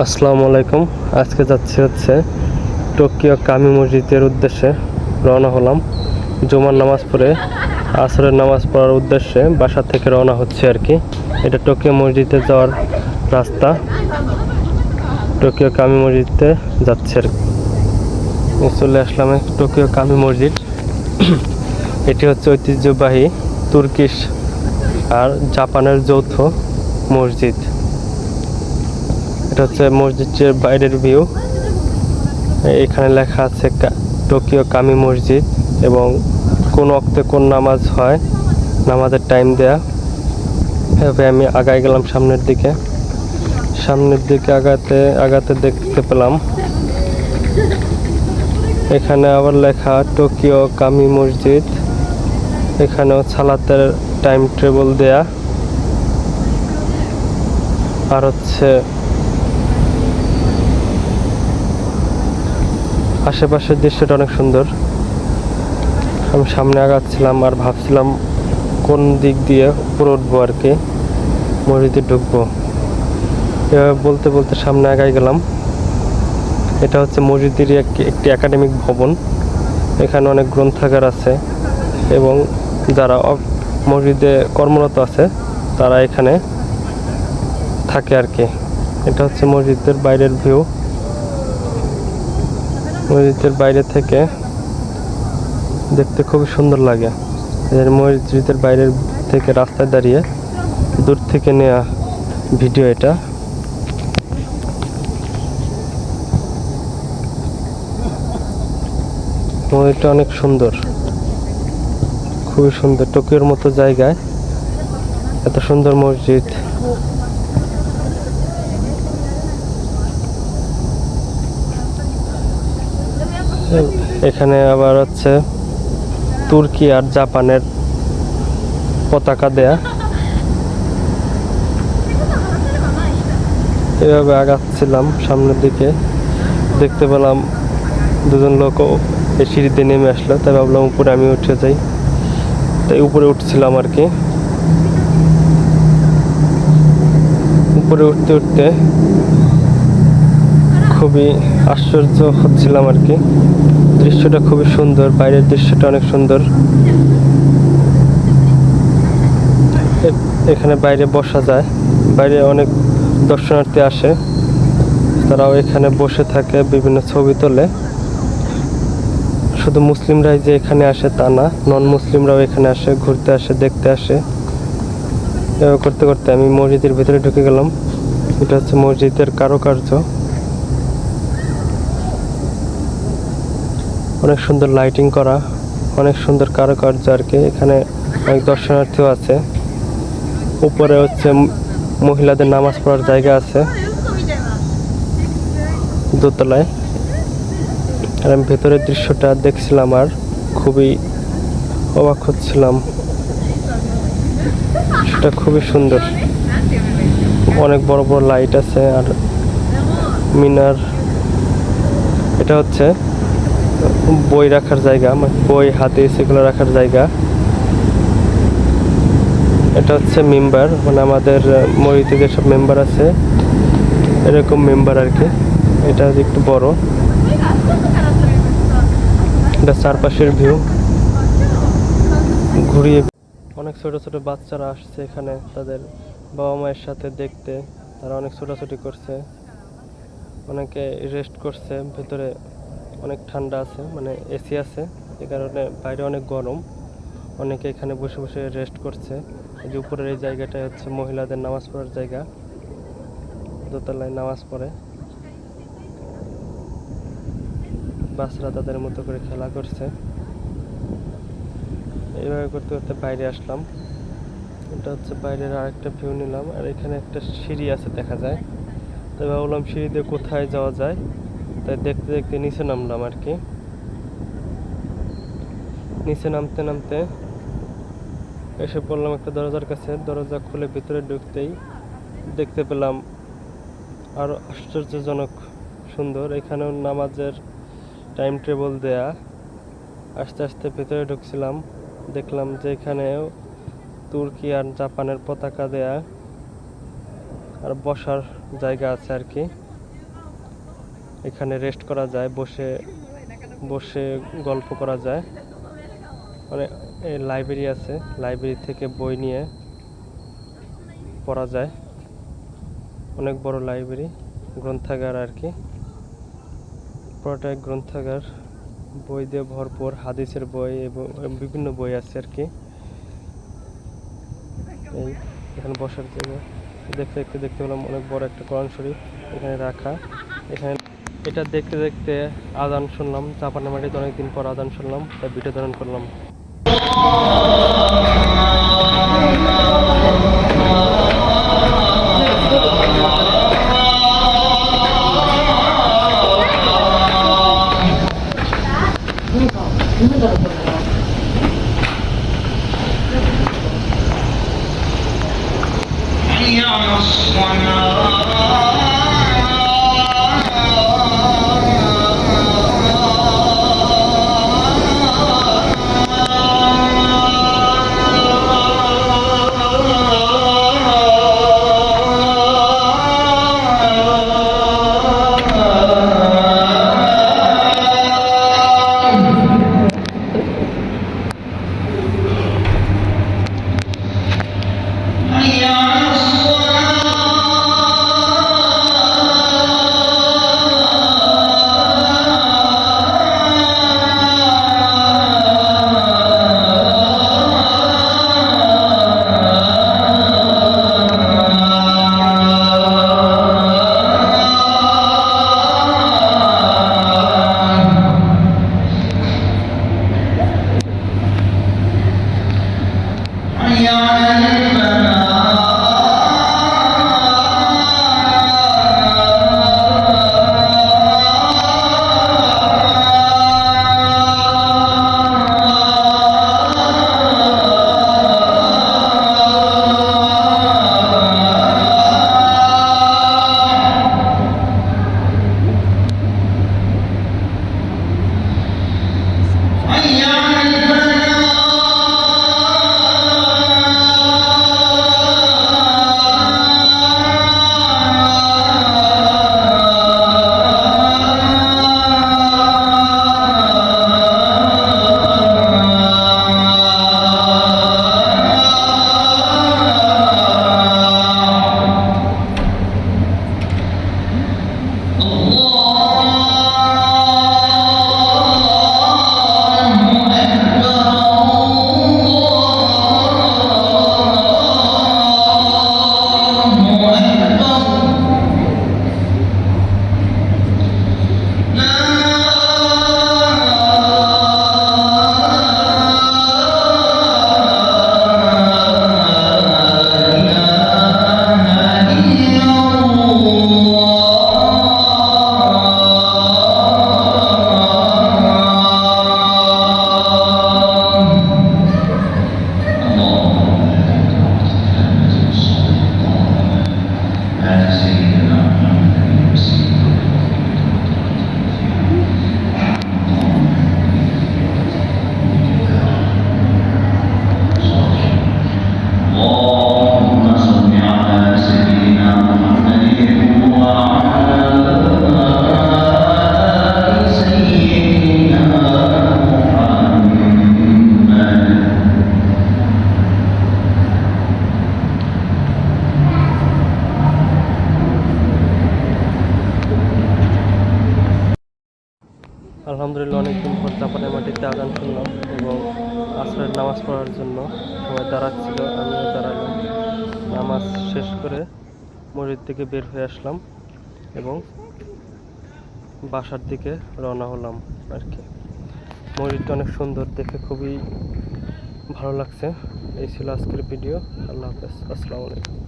আসসালামু আলাইকুম। আজকে যাচ্ছি হচ্ছে টোকিও কামি মসজিদের উদ্দেশ্যে রওনা হলাম। জুমার নামাজ পড়ে আসরের নামাজ পড়ার উদ্দেশ্যে বাসা থেকে রওনা হচ্ছে আর কি। এটা টোকিও মসজিদে যাওয়ার রাস্তা। টোকিও কামি মসজিদে যাচ্ছে আর কি। চলে আসলাম টোকিও কামি মসজিদ। এটি হচ্ছে ঐতিহ্যবাহী তুর্কিশ আর জাপানের যৌথ মসজিদ। এটা হচ্ছে মসজিদের বাইরের ভিউ। এখানে লেখা আছে টোকিও কামি মসজিদ এবং কোন অক্তে কোন নামাজ হয়, নামাজের টাইম দেয়া। এভাবে আমি আগায় গেলাম সামনের দিকে। সামনের দিকে আগাতে আগাতে দেখতে পেলাম। এখানে আবার লেখা টোকিও কামি মসজিদ। এখানেও সালাতের টাইম টেবল দেয়া। আর হচ্ছে আশেপাশের দৃশ্যটা অনেক সুন্দর। আমি সামনে আগাচ্ছিলাম আর ভাবছিলাম কোন দিক দিয়ে উপরে উঠবো আর কি, মসজিদে ঢুকবো। এভাবে বলতে বলতে সামনে আগাই গেলাম। এটা হচ্ছে মসজিদেরই একটি একাডেমিক ভবন। এখানে অনেক গ্রন্থাগার আছে এবং যারা মসজিদে কর্মরত আছে, তারা এখানে থাকে আর কি। এটা হচ্ছে মসজিদের বাইরের ভিউ। মসজিদের বাইরে থেকে দেখতে খুবই সুন্দর লাগে। এর মসজিদের বাইরের থেকে রাস্তায় দাঁড়িয়ে দূর থেকে নেওয়া ভিডিও এটা। মসজিদটা অনেক সুন্দর। খুবই সুন্দর। টোকিওর মতো জায়গায় এত সুন্দর মসজিদ। এখানে আবার হচ্ছে তুর্কি আর জাপানের পতাকা দেয়া। এভাবে আগাচ্ছিলাম সামনের দিকে। দেখতে পেলাম দুজন লোকও এই সিঁড়িতে নেমে আসলো, তাই ভাবলাম উপরে আমি উঠে যাই। তাই উপরে উঠছিলাম আর কি। উপরে উঠতে উঠতে খুবই আশ্চর্য হচ্ছিলাম আর কি। দৃশ্যটা খুবই সুন্দর, বাইরের দৃশ্যটা অনেক সুন্দর। এখানে বাইরে বসা যায়, বাইরে অনেক দর্শনার্থী আসে। তারাও এখানে বসে থাকে, বিভিন্ন ছবি তোলে। শুধু মুসলিমরাই যে এখানে আসে তা না নন মুসলিমরাও এখানে আসে, ঘুরতে আসে, দেখতে আসে। করতে করতে আমি মসজিদের ভিতরে ঢুকে গেলাম। এটা হচ্ছে মসজিদের কারুকার্য। অনেক সুন্দর লাইটিং করা, অনেক সুন্দর কারুকার্য আর কি। এখানে অনেক দর্শনার্থীও আছে। উপরে হচ্ছে মহিলাদের নামাজ পড়ার জায়গা আছে। দোতলায়। আর আমি ভেতরের দৃশ্যটা দেখছিলাম আর খুবই অবাক হচ্ছিলাম। সেটা খুবই সুন্দর। অনেক বড় বড় লাইট আছে আর মিনার। এটা হচ্ছে বই রাখার জায়গা মানে বই হাতে সেগুলো রাখার জায়গা। এটা হচ্ছে মেম্বার মানে আমাদের মরিতে যেসব মেম্বার আছে, এরকম মেম্বার আর কি এটা একটু বড়। এটা চারপাশের ভিউ ঘুরিয়ে অনেক ছোট ছোট বাচ্চারা আসছে এখানে, তাদের বাবা মায়ের সাথে দেখতে। তারা অনেক ছোটাছুটি করছে। অনেকে রেস্ট করছে, ভেতরে অনেক ঠান্ডা আছে মানে এসি আছে, এ কারণে বাইরে অনেক গরম। অনেকে এখানে বসে বসে রেস্ট করছে। যে উপরের এই জায়গাটাই হচ্ছে মহিলাদের নামাজ পড়ার জায়গা। দোতলায় নামাজ পড়ে। বাচ্চারা তাদের মতো করে খেলা করছে। এইভাবে করতে করতে বাইরে আসলাম। এটা হচ্ছে বাইরের আরেকটা ভিউ নিলাম। আর এখানে একটা সিঁড়ি আছে দেখা যায়। তাই ভাবলাম সিঁড়ি দিয়ে কোথায় যাওয়া যায়? তাই দেখতে দেখতে নিচে নামলাম আর কি। নিচে নামতে নামতে এসে পড়লাম একটা দরজার কাছে। দরজা খুলে ভিতরে ঢুকতেই দেখতে পেলাম আরও আশ্চর্যজনক সুন্দর। এখানেও নামাজের টাইম টেবল দেয়া। আস্তে আস্তে ভিতরে ঢুকছিলাম। দেখলাম যে এখানেও তুর্কি আর জাপানের পতাকা দেয়া আর বসার জায়গা আছে আর কি। এখানে রেস্ট করা যায়, বসে বসে গল্প করা যায়। মানে লাইব্রেরি আছে লাইব্রেরি থেকে বই নিয়ে পড়া যায়। অনেক বড় লাইব্রেরি গ্রন্থাগার আর কি। পুরোটা এক গ্রন্থাগার, বই দিয়ে ভরপুর, হাদিসের বই এবং বিভিন্ন বই আছে আর কি। এই এখানে বসার জায়গা। দেখতে দেখতে দেখতে পেলাম অনেক বড় একটা কোরআন শরীফ এখানে রাখা। এখানে এটা দেখতে দেখতে আজান শুনলাম চাপানা মাটিতে অনেকদিন পর আজান শুনলাম তাই ভিডিও ধারণ করলাম حي على দাঁড়াচ্ছিল আমিও দাঁড়ালাম নামাজ শেষ করে মসজিদ থেকে বের হয়ে আসলাম এবং বাসার দিকে রওনা হলাম আর কি। মসজিদটা অনেক সুন্দর, দেখে খুবই ভালো লাগছে। এই ছিল আজকের ভিডিও। আল্লাহ হাফেজ। আসসালামু আলাইকুম।